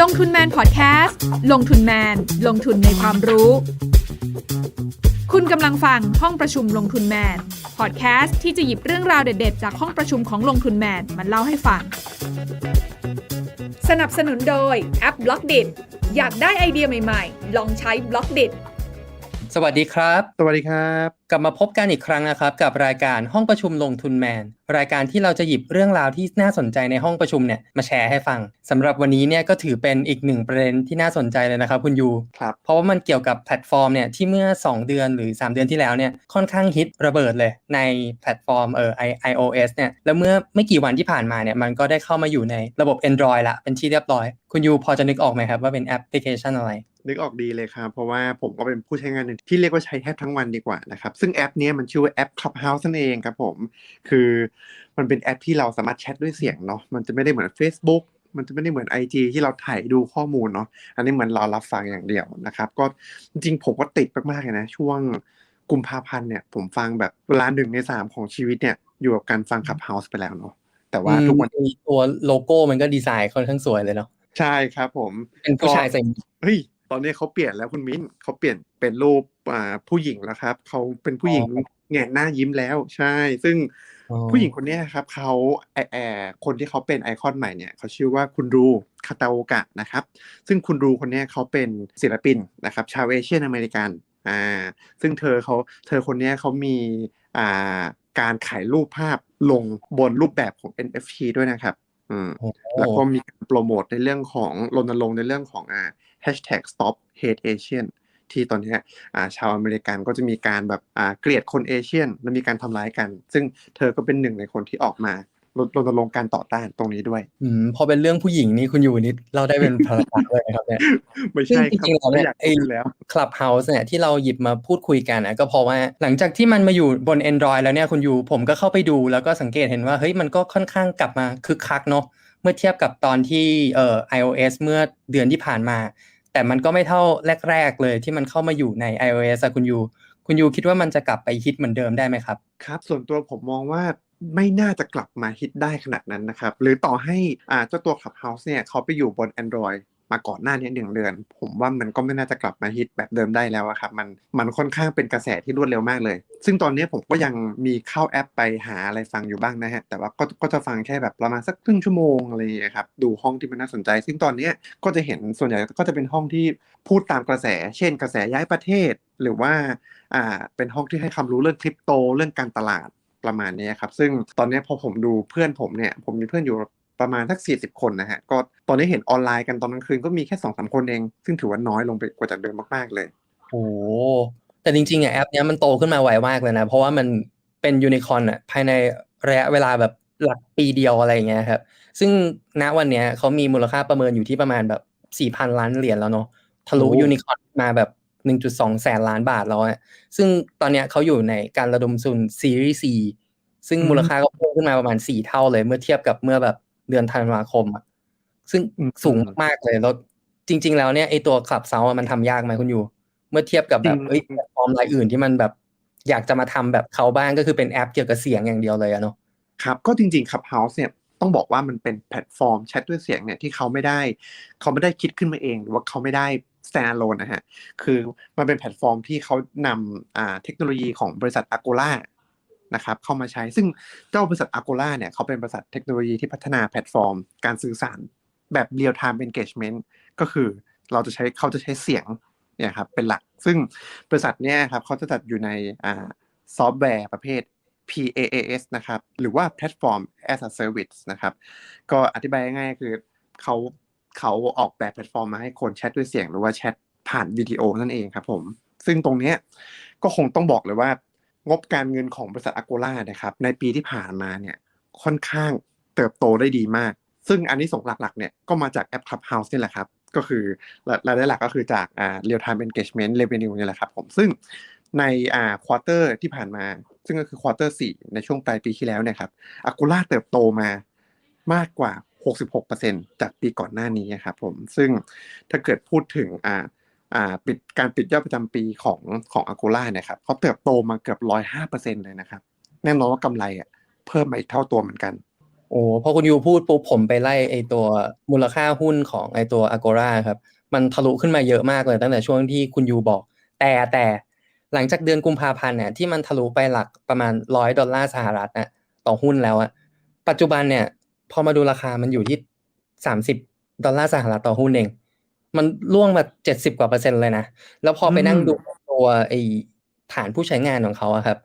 ลงทุนแมนพอดแคสต์ลงทุนแมน ลงทุนในความรู้ คุณกำลังฟังห้องประชุมลงทุนแมนพอดแคสต์ที่จะหยิบเรื่องราวเด็ด ๆ จากห้องประชุมของลงทุนแมนมาเล่าให้ฟัง สนับสนุนโดยแอปบล็อกดิอยากได้ไอเดียใหม่ ๆ ลองใช้บล็อกดิสวัสดีครับ สวัสดีครับ กลับมาพบกันอีกครั้งนะครับ กับรายการห้องประชุมลงทุนแมน รายการที่เราจะหยิบเรื่องราวที่น่าสนใจในห้องประชุมเนี่ยมาแชร์ให้ฟังสำหรับวันนี้เนี่ยก็ถือเป็นอีกหนึ่งประเด็นที่น่าสนใจเลยนะครับคุณยูครับเพราะว่ามันเกี่ยวกับแพลตฟอร์มเนี่ยที่เมื่อ 2 เดือนหรือ 3 เดือนที่แล้วเนี่ยค่อนข้างฮิตระเบิดเลยในแพลตฟอร์มเออ i iOS เนี่ยแล้วเมื่อไม่กี่วันที่ผ่านมาเนี่ยมันก็ได้เข้ามาอยู่ในระบบ Android ละเป็นที่เรียบร้อย คุณยูพอจะนึกออกไหมครับว่าเป็นแอปพลิเคชันอะไร นึกออกดีเลยครับ เพราะว่าผมก็เป็นผู้ใช้งานหนึ่งที่เรียกว่าใช้แทบทั้งวันดีกว่านะครับ ซึ่งแอปเนี้ยมันชื่อว่าแอป Clubhouse นั่นเองครับผม คือมันเป็นแอปที่เราสามารถแชทด้วยเสียงเนาะ มันจะไม่ได้เหมือน Facebook มันจะไม่ได้เหมือน IG ที่เราถ่ายดูข้อมูลเนาะ อันนี้เหมือนเรารับฟังอย่างเดียวนะครับ ก็จริงๆผมก็ติดมากๆเลยนะ ช่วงกุมภาพันธ์เนี่ย ผมฟังแบบเวลาหนึ่งในสามของชีวิตเนี่ย อยู่กับการฟัง Clubhouse ไปแล้วเนาะ แต่ว่าทุกวันอืมตัวโลโก้มันก็ดีไซน์ค่อนข้างสวยเลยเนาะ ใช่ครับผม เป็นผู้ชายใส่เฮ้ย ตอนนี้เขาเปลี่ยนแล้วคุณมิ้นเขาเปลี่ยนเป็นรูปอ่าผู้หญิงแล้วครับเขาเป็นผู้หญิงแงนหน้ายิ้มแล้วใช่ ซึ่งอ๋อผู้หญิงคนเนี้ยครับเขาแอแอคนที่เขาเป็นไอคอนใหม่เนี่ยเขาชื่อว่าคุณรูคาตาโอกะนะครับ ซึ่งคุณรูคนเนี้ยเขาเป็นศิลปินนะครับ ชาวเอเชียนอเมริกันอ่าซึ่งเธอเขาเธอคนเนี้ยเขามีอ่าการขายรูปภาพลงบนรูปแบบของ NFT ด้วยนะครับ อืมโอ้แล้วก็มีการโปรโมทในเรื่องของรณรงค์ในเรื่องของอ่า hashtag stop hate Asian ที่ตอนเนี้ยอ่าชาวอเมริกันก็จะมีการแบบอ่าเกลียดคนเอเชียน และมีการทำร้ายกัน ซึ่งเธอก็เป็นหนึ่งในคนที่ออกมา รณรณรงค์การต่อต้านตรงนี้ด้วย อืมพอเป็นเรื่องผู้หญิงนี่คุณยูนิดเราได้เป็นภรรยาเลยนะครับเนี่ยไม่ซึ่งใช่จครับริงๆแล้วไม่เนี่ยอยากไอ้พูดแล้ว Clubhouse เนี่ยที่เราหยิบมาพูดคุยกันนะก็เพราะว่าหลังจากที่มันมาอยู่บน Android แล้วเนี่ยคุณยูผมก็เข้าไปดูแล้วก็สังเกตเห็นว่าเฮ้ยมันก็ค่อนข้างกลับมาคึกคักเนาะเมื่อเทียบกับตอนที่เอ่อ iOS เมื่อเดือนที่ผ่านมา แต่มันก็ไม่เท่าแรก ๆ เลยที่มันเข้ามาอยู่ใน iOS อะคุณยูคุณยูคิดว่ามันจะกลับไปฮิตเหมือนเดิมได้ไหมครับ ครับ ส่วนตัวผมมองว่า ไม่น่าจะกลับมาฮิตได้ขนาดนั้นนะครับ หรือต่อให้อ่าเจ้าตัว Clubhouse เนี่ยเขาไปอยู่บน Android มาก่อนหน้านี้หนึ่งเดือน ผมว่ามันก็ไม่น่าจะกลับมาฮิตแบบเดิมได้แล้วอะครับมันมันค่อนข้างเป็นกระแสที่รวดเร็วมากเลย ซึ่งตอนนี้ผมก็ยังมีเข้าแอปไปหาอะไรฟังอยู่บ้างนะฮะแต่ว่าก็ก็จะฟังแค่แบบประมาณสักครึ่งชั่วโมงอะไรอย่างเงี้ยครับดูห้องที่มันน่าสนใจ ซึ่งตอนนี้ก็จะเห็นส่วนใหญ่ก็จะเป็นห้องที่พูดตามกระแส เช่น กระแสย้ายประเทศ หรือว่าอ่าเป็นห้องที่ให้ความรู้เรื่องคริปโตเรื่องการตลาด ประมาณนี้ครับ ซึ่งตอนนี้พอผมดูเพื่อนผมเนี่ย ผมมีเพื่อนอยู่ประมาณสักสี่สิบคนนะฮะ ก็ตอนนี้เห็นออนไลน์กันตอนกลางคืนก็มีแค่สองสามคนเอง ซึ่งถือว่าน้อยลงไปกว่าจากเดิมมากๆเลยโอ้แต่จริงๆอะแอปเนี้ยมันโตขึ้นมาไวมากเลยนะ เพราะว่ามันเป็นยูนิคอร์นอะภายในระยะเวลาแบบหลักปีเดียวอะไรอย่างเงี้ยครับ ซึ่งณวันเนี้ยเขามีมูลค่าประเมินอยู่ที่ประมาณแบบสี่พันล้านเหรียญแล้วเนาะทะลุโอ้ยูนิคอร์นมาแบบ หนึ่งจุดสองแสนล้านบาทแล้วอะซึ่งตอนเนี้ยเขาอยู่ในการระดมทุนซีรีส์ C ซึ่งมูลค่าก็เพิ่มขึ้นมาประมาณสี่เท่าเลย เมื่อเทียบกับเมื่อแบบเดือนธันวาคมอะซึ่งอืมสูงมากๆเลยแล้วจริง ๆ แล้วเนี่ยไอตัวคลับเซาอะมันทำยากไหมคุณอยู่ เมื่อเทียบกับแบบจริงเอ้ยแพลตฟอร์มรายอื่นที่มันแบบอยากจะมาทำแบบเขาบ้างก็คือเป็นแอปเกี่ยวกับเสียงอย่างเดียวเลยอะเนาะครับก็จริงๆ Clubhouse เนี่ยต้องบอกว่ามันเป็นแพลตฟอร์มแชทด้วยเสียงเนี่ยที่เขาไม่ได้ เขาไม่ได้คิดขึ้นมาเอง หรือว่าเขาไม่ได้ stand alone นะฮะ คือมันเป็นแพลตฟอร์มที่เขานำอ่าเทคโนโลยีของบริษัท Agola นะครับเข้ามาใช้ ซึ่งเจ้าบริษัท Agola เนี่ยเขาเป็นบริษัทเทคโนโลยีที่พัฒนาแพลตฟอร์ม การสื่อสารแบบ real time engagement ก็คือเราจะใช้เขาจะใช้เสียงเนี่ยครับเป็นหลัก ซึ่งบริษัทเนี่ยครับเขาจะจัดอยู่ในอ่าซอฟต์แวร์ประเภท PaaS นะครับ หรือว่า Platform as a Service นะครับ ก็อธิบายง่ายๆคือเขา เขาออกแบบแพลตฟอร์มมาให้คนแชทด้วยเสียงหรือว่าแชทผ่านวิดีโอนั่นเองครับผม ซึ่งตรงเนี้ยก็คงต้องบอกเลยว่า งบการเงินของบริษัท Agola นะครับ ในปีที่ผ่านมาเนี่ยค่อนข้างเติบโตได้ดีมาก ซึ่งอันนี้ส่งหลักๆเนี่ยก็มาจากแอป Clubhouse นี่แหละครับ ก็คือรายได้หลักก็คือจากอ่า real time engagement revenue นี่แหละครับผมซึ่งในอ่าควอเตอร์ที่ผ่านมา ซึ่งก็คือควอเตอร์สี่ในช่วงปลายปีที่แล้วเนี่ยครับ Agola เติบโตมามากกว่า 66%จากปีก่อนหน้านี้ครับผมซึ่งถ้าเกิดพูดถึงอ่าอ่าปิดการปิดยอดประจำปีของของ Agola เนี่ยครับเขาเติบโตมาเกือบ105%เลยนะครับ แน่นอนว่ากำไรอะเพิ่มมาอีกเท่าตัวเหมือนกัน โอ้พอคุณยูพูดปุ๊บผมไปไล่ไอตัวมูลค่าหุ้นของไอตัว Agora ครับมันทะลุขึ้นมาเยอะมากเลยตั้งแต่ช่วงที่คุณยูบอก แต่แต่หลังจากเดือนกุมภาพันธ์เนี่ยที่มันทะลุไปหลักประมาณร้อยดอลลาร์สหรัฐนะต่อหุ้นแล้วอะปัจจุบันเนี่ย พอมาดูราคามันอยู่ที่สามสิบดอลลาร์สหรัฐต่อหุ้นเอง มันล่วงมาเจ็ดสิบกว่าเปอร์เซ็นต์เลยนะ แล้วพอไปนั่งดูตัวไอฐานผู้ใช้งานของเขาอะครับ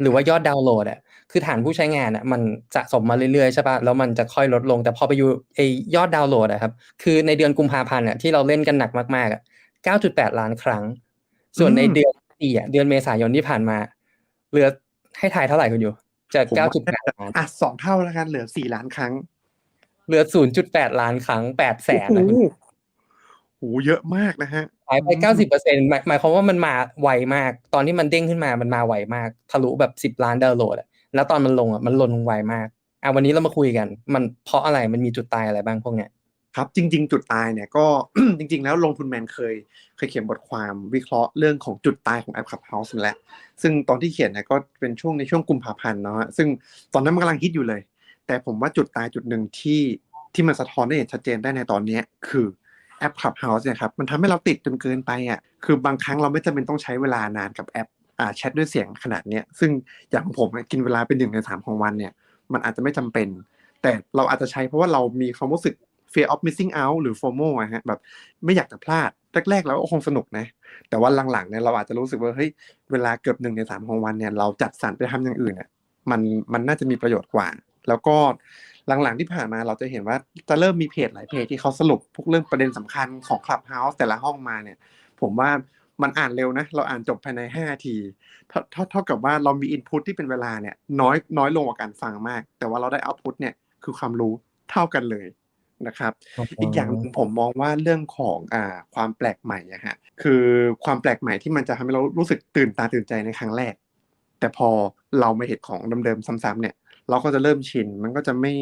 หรือว่ายอดดาวน์โหลดอะคือฐานผู้ใช้งานอะมันสะสมมาเรื่อยๆใช่ปะแล้วมันจะค่อยลดลง แต่พอไปอยู่ไอยอดดาวน์โหลดอะครับ คือในเดือนกุมภาพันธ์อะที่เราเล่นกันหนักมากๆอะ9.8ล้านครั้ง ส่วนในเดือนสี่อะเดือนเมษายนที่ผ่านมา เหลือให้ถ่ายเท่าไหร่คุณอยู่ จะผมว่า9.8ล้านอะสองเท่าแล้วกันเหลือสี่ล้านครั้ง เหลือ0.8ล้านครั้ง8แสนโอ้นะโหคุณโหเยอะมากนะฮะหายไป90เปอร์เซ็นต์หมายความว่ามันมาไวมาก ตอนที่มันเด้งขึ้นมามันมาไวมาก ทะลุแบบ10ล้านดาวน์โหลดอะแล้วตอนมันลงอะมันลงไวมากอะวันนี้เรามาคุยกัน มันเพราะอะไรมันมีจุดตายอะไรบ้างพวกเนี้ย ครับจริง ๆ จุดตายเนี่ยก็จริง ๆ แล้วลงทุนแมนเคย เคยเขียนบทความวิเคราะห์เรื่องของจุดตายของแอป Clubhouse มาแล้วซึ่งตอนที่เขียนเนี่ยก็เป็นช่วงในช่วงกุมภาพันธ์เนาะซึ่งตอนนั้นมันกำลังฮิตอยู่เลย แต่ผมว่าจุดตายจุดหนึ่งที่ที่มันสะท้อนได้อย่างชัดเจนได้ในตอนนี้คือแอป Clubhouse เนี่ยครับมันทำให้เราติดจนเกินไปอะคือบางครั้งเราไม่จำเป็นต้องใช้เวลานานกับแอปอ่าแชทด้วยเสียงขนาดเนี้ยซึ่งอย่างของผมกินเวลาเป็นหนึ่งในสามของวันเนี่ยมันอาจจะไม่จำเป็น แต่เราอาจจะใช้เพราะว่าเรามีความรู้สึก fear of missing out หรือ FOMO อะฮะแบบไม่อยากจะพลาดแรกๆแล้วก็คงสนุกนะ แต่ว่าหลังๆเนี่ยเราอาจจะรู้สึกว่าเฮ้ยเวลาเกือบหนึ่งในสามของวันเนี่ยเราจัดสรรไปทำอย่างอื่นเนี่ยมันมันน่าจะมีประโยชน์กว่า แล้วก็หลังๆที่ผ่านมาเราจะเห็นว่าจะเริ่มมีเพจหลายเพจที่เขาสรุปพวกเรื่องประเด็นสำคัญของ Clubhouse แต่ละห้องมาเนี่ย ผมว่ามันอ่านเร็วนะ เราอ่านจบภายใน 5 นาทีเท่าเท่าเท่ากับว่าเรามีอินพุตที่เป็นเวลาเนี่ยน้อยน้อยลงกว่าการฟังมาก แต่ว่าเราได้เอาพุตเนี่ยคือความรู้เท่ากันเลย นะครับ อีกอย่างหนึ่งผมมองว่าเรื่องของอ่าความแปลกใหม่อะฮะคือความแปลกใหม่ที่มันจะทำให้เรารู้สึกตื่นตาตื่นใจในครั้งแรก แต่พอเราไม่เห็นของเดิมๆซ้ำๆเนี่ย เราก็จะเริ่มชินมันก็จะไม่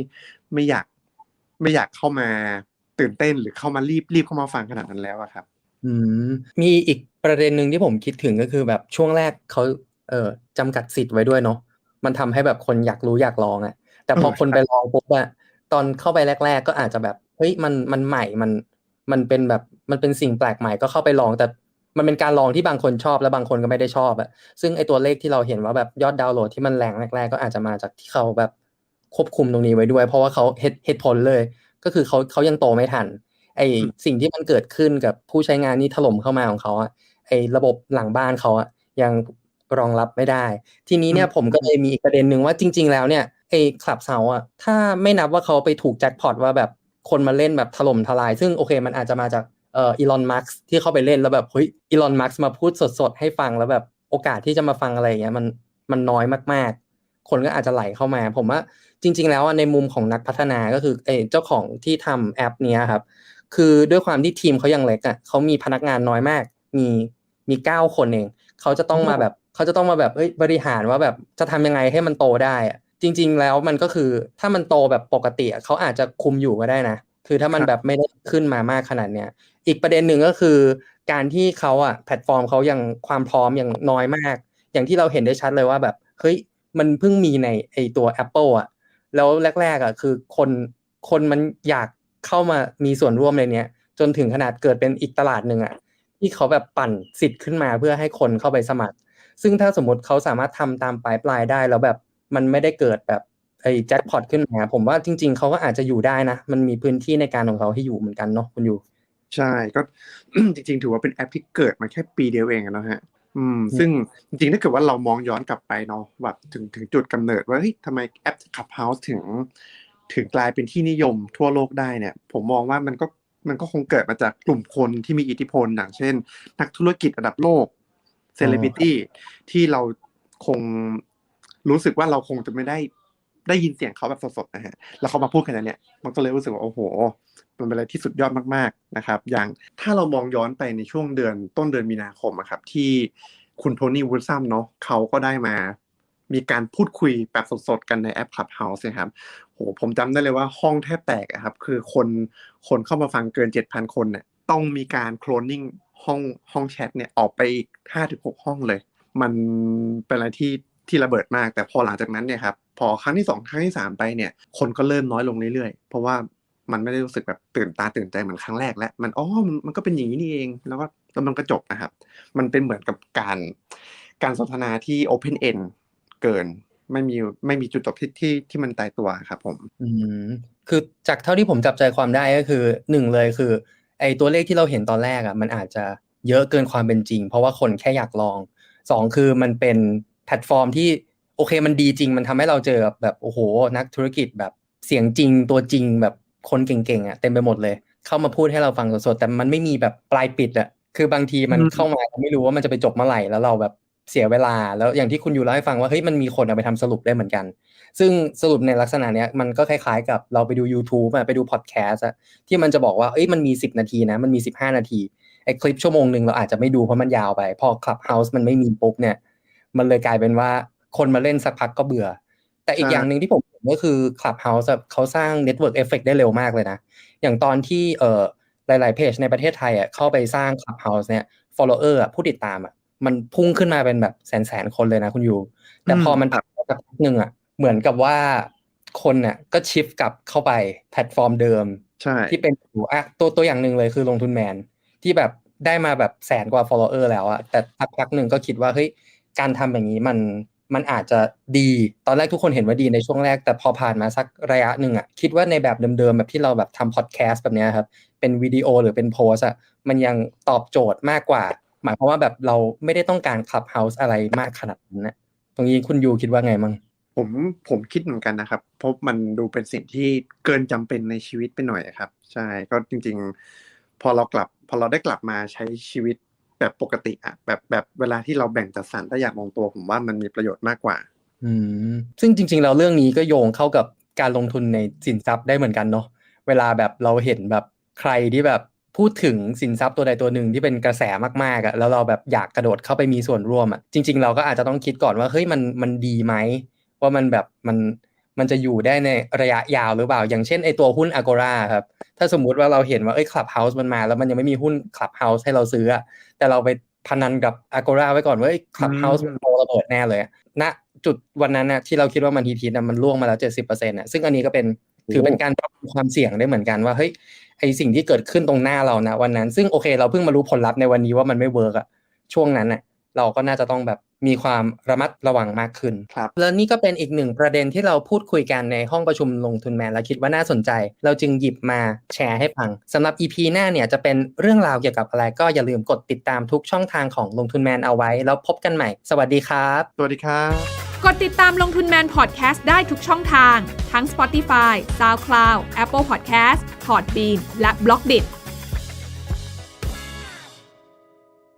ไม่อยากไม่อยากเข้ามาตื่นเต้นหรือเข้ามารีบรีบเข้ามาฟังขนาดนั้นแล้วอะครับ อืมมีอีกประเด็นหนึ่งที่ผมคิดถึงก็คือแบบช่วงแรกเขาเอ่อจำกัดสิทธิ์ไว้ด้วยเนาะมันทำให้แบบคนอยากรู้อยากลองอะแต่พอเออคนไปลองปุ๊บอะ ตอนเข้าไปแรก ๆ ก็อาจจะแบบเฮ้ยมันมันใหม่มันมันเป็นแบบมันเป็นสิ่งแปลกใหม่ก็เข้าไปลอง แต่มันเป็นการลองที่บางคนชอบและบางคนก็ไม่ได้ชอบอะซึ่งไอตัวเลขที่เราเห็นว่าแบบยอดดาวน์โหลดที่มันแรงแรก ๆ ก็อาจจะมาจากที่เขาแบบควบคุมตรงนี้ไว้ด้วย เพราะว่าเขาเหตุเหตุผลเลย ก็คือเขาเขายังโตไม่ทัน ไอสิ่งที่มันเกิดขึ้นกับผู้ใช้งานนี่ถล่มเข้ามาของเขาอะไอระบบหลังบ้านเขาอะยังรองรับไม่ได้ ทีนี้เนี่ยผมก็เลยมีอีกประเด็นหนึ่งว่าจริง ๆ แล้วเนี่ย ไอ้คลับเซาอะถ้าไม่นับว่าเขาไปถูกแจ็คพอตว่าแบบคนมาเล่นแบบถล่มทลาย ซึ่งโอเคมันอาจจะมาจากเอ่ออีลอนมัสที่เข้าไปเล่นแล้วแบบเฮ้ยอีลอนมัสมาพูดสดๆ ให้ฟังแล้วแบบโอกาสที่จะมาฟังอะไรอย่างเงี้ยมันมันน้อยมากๆ คนก็อาจจะไหลเข้ามา ผมว่าจริง ๆ แล้วในมุมของนักพัฒนาก็คือเอเจ้าของที่ทำแอปเนี้ยครับ คือด้วยความที่ทีมเขายังเล็กอะเขามีพนักงานน้อยมาก มีมีเก้าคนเองเขาจะต้องมาแบบเขาจะต้องมาแบบเอ้ยบริหารว่าแบบจะทำยังไงให้มันโตได้อะ จริง ๆ แล้วมันก็คือถ้ามันโตแบบปกติอะเขาอาจจะคุมอยู่ก็ได้นะ คือถ้ามันครับแบบไม่ได้ขึ้นมามากขนาดเนี้ย อีกประเด็นหนึ่งก็คือ การที่เขาอะแพลตฟอร์มเขายังความพร้อมยังน้อยมาก อย่างที่เราเห็นได้ชัดเลยว่าแบบเฮ้ยมันเพิ่งมีในไอตัว Apple อะ แล้วแรก ๆอะคือคนคนมันอยากเข้ามามีส่วนร่วมในเนี้ย จนถึงขนาดเกิดเป็นอีกตลาดหนึ่งอะที่เขาแบบปั่นสิทธิ์ขึ้นมาเพื่อให้คนเข้าไปสมัคร ซึ่งถ้าสมมติเขาสามารถทำตามปลายปลายๆได้แล้วแบบ มันไม่ได้เกิดแบบไอ้แจ็คพอตขึ้นมาผมว่าจริง ๆเขาก็อาจจะอยู่ได้นะ มันมีพื้นที่ในการของเขาให้อยู่เหมือนกันเนาะคุณอยู่ ใช่ก็จริง ๆ ถือว่าเป็นแอปที่เกิดมาแค่ปีเดียวเองอะเนอะฮะ อืม ซึ่งจริงๆถ้าเกิดว่าเรามองย้อนกลับไปเนาะแบบถึงถึงจุดกำเนิดว่าเฮ้ยทำไมแอป Clubhouse ถึง ถึงกลายเป็นที่นิยมทั่วโลกได้เนี่ย ผมมองว่ามันก็มันก็คงเกิดมาจากกลุ่มคนที่มีอิทธิพลอย่างเช่น นักธุรกิจระดับโลกเซเลบริตี้ที่เราคง รู้สึกว่าเราคงจะไม่ได้ได้ยินเสียงเขาแบบสดๆนะฮะ แล้วเขามาพูดขนาดเนี้ย มันก็เลยรู้สึกว่าโอ้โห มันเป็นอะไรที่สุดยอดมากๆนะครับ อย่างถ้าเรามองย้อนไปในช่วงเดือนต้นเดือนมีนาคมอะครับ ที่คุณโทนี่วูดซัมเนาะเขาก็ได้มา มีการพูดคุยแบบสดๆกันในแอป Clubhouse นะครับโหผมจำได้เลยว่าห้องแทบแตกอะครับ คือคนคนเข้ามาฟังเกิน 7,000 คนเนี่ยต้องมีการโคลนนิ่งห้องห้องแชทเนี่ยออกไปอีก5-6ห้องเลย มันเป็นอะไรที่ ที่ระเบิดมาก แต่พอหลังจากนั้นเนี่ยครับพอครั้งที่สองครั้งที่สามไปเนี่ยคนก็เริ่มน้อยลงเรื่อยๆ เพราะว่ามันไม่ได้รู้สึกแบบตื่นตาตื่นใจเหมือนครั้งแรกแล้วมันอ๋อมันก็เป็นอย่างนี้นี่เอง แล้วก็แล้วมันก็จบนะครับ มันเป็นเหมือนกับการการสนทนาที่ open end เกินไม่มีไม่มีจุดจบที่ที่ที่มันตายตัวครับผม อืมคือจากเท่าที่ผมจับใจความได้ก็คือหนึ่งเลยคือ ไอ้ตัวเลขที่เราเห็นตอนแรกอะ มันอาจจะเยอะเกินความเป็นจริง เพราะว่าคนแค่อยากลองสองคือมันเป็น แพลตฟอร์มที่โอเคมันดีจริง มันทำให้เราเจอแบบโอ้โห นักธุรกิจแบบเสียงจริงตัวจริงแบบคนเก่งๆอะเต็มไปหมดเลย เข้ามาพูดให้เราฟังสดๆแต่มันไม่มีแบบปลายปิดอะคือบางทีมันเข้ามาเราไม่รู้ว่ามันจะไปจบเมื่อไหร่แล้วเราแบบเสียเวลาแล้วอย่างที่คุณอยู่เล่าให้ฟังว่าเฮ้ยมันมีคนเอาไปทำสรุปได้เหมือนกัน ซึ่งสรุปในลักษณะเนี้ยมันก็คล้ายๆกับเราไปดู YouTube อะไปดูพอดแคสต์อะที่มันจะบอกว่าเอ้ยมันมี 10 นาทีนะ มันมี 15 นาทีไอ้คลิปชั่วโมงหนึ่งเราอาจจะไม่ดูเพราะมันยาวไป พอ Clubhouse มันไม่มีปุ๊บเนี่ย มันเลยกลายเป็นว่าคนมาเล่นสักพักก็เบื่อ แต่อีกใช่อย่างหนึ่งที่ผมเห็นก็คือ Clubhouse อะเขาสร้าง Network Effect ได้เร็วมากเลยนะ อย่างตอนที่เอ่อหลาย ๆ เพจในประเทศไทยอะเข้าไปสร้าง Clubhouse เนี่ย follower อะผู้ติดตามอะมันพุ่งขึ้นมาเป็นแบบแสนๆคนเลยนะคุณยูแต่พอมันครับสักพักหนึ่งอะเหมือนกับว่าคนน่ะก็ชิฟกลับเข้าไปแพลตฟอร์มเดิมใช่ที่เป็นอยู่อะตัวตัวอย่างหนึ่งเลยคือลงทุนแมนที่แบบได้มาแบบแสนกว่า follower แล้วอะแต่พักพักหนึ่งก็คิดว่าเฮ้ย การทำอย่างนี้มันมันอาจจะดีตอนแรกทุกคนเห็นว่าดีในช่วงแรกแต่พอผ่านมาสักระยะหนึ่งอะคิดว่าในแบบเดิมๆแบบที่เราแบบทำพอดแคสต์แบบนี้ครับเป็นวิดีโอหรือเป็นโพสอะมันยังตอบโจทย์มากกว่า หมายความว่าแบบเราไม่ได้ต้องการคลับเฮาส์อะไรมากขนาดนั้นนะตรงนี้คุณยูคิดว่าไงมั่งผมผมคิดเหมือนกันนะครับเพราะมันดูเป็นสิ่งที่เกินจำเป็นในชีวิตไปหน่อยครับ ใช่ก็จริง ๆ พอเรากลับ พอเราได้กลับมาใช้ชีวิต แบบปกติอะแบบแบบเวลาที่เราแบ่งจัดสรรถ้าอยากมองตัวผมว่ามันมีประโยชน์มากกว่า อืมซึ่งจริง ๆ เราเรื่องนี้ก็โยงเข้ากับการลงทุนในสินทรัพย์ได้เหมือนกันเนาะเวลาแบบเราเห็นแบบใครที่แบบพูดถึงสินทรัพย์ตัวใดตัวหนึ่งที่เป็นกระแสมากๆอะแล้วเราแบบอยากกระโดดเข้าไปมีส่วนร่วมอะจริง ๆ เราก็อาจจะต้องคิดก่อนว่าเฮ้ยมันมันดีไหมว่ามันแบบมัน มันจะอยู่ได้ในระยะยาวหรือเปล่า อย่างเช่นไอตัวหุ้น Agora ครับ ถ้าสมมุติว่าเราเห็นว่าเอ้ย Clubhouse มันมา แล้วมันยังไม่มีหุ้น Clubhouse ให้เราซื้ออะแต่เราไปพนันกับ Agora ไว้ก่อนว่าเอ้ย Clubhouse อืมมันโตระเบิดแน่เลยอะณจุดวันนั้นน่ะที่เราคิดว่ามันทีทีนะมันล่วงมาแล้วเจ็ดสิบเปอร์เซ็นต์ะซึ่งอันนี้ก็เป็นถือเป็นการปรับความเสี่ยงได้เหมือนกันว่าเฮ้ยไอสิ่งที่เกิดขึ้นตรงหน้าเรานะวันนั้น ซึ่งโอเค เราเพิ่งมารู้ผลลัพธ์ในวันนี้ว่ามันไม่เวิร์กอะช่วงนั้นน่ะเราก็น่าจะต้องแบบ มีความระมัดระวังมากขึ้นครับแล้วนี่ก็เป็นอีกหนึ่งประเด็นที่เราพูดคุยกันในห้องประชุมลงทุนแมนและคิดว่าน่าสนใจ เราจึงหยิบมาแชร์ให้ฟังสำหรับ EP หน้าเนี่ยจะเป็นเรื่องราวเกี่ยวกับอะไรก็อย่าลืมกดติดตามทุกช่องทางของลงทุนแมนเอาไว้ แล้วพบกันใหม่ สวัสดีครับ สวัสดีครับ กดติดตามลงทุนแมนพอดแคสต์ได้ทุกช่องทาง ทั้ง Spotify, SoundCloud, Apple Podcast, Podbean และ b l o k d i t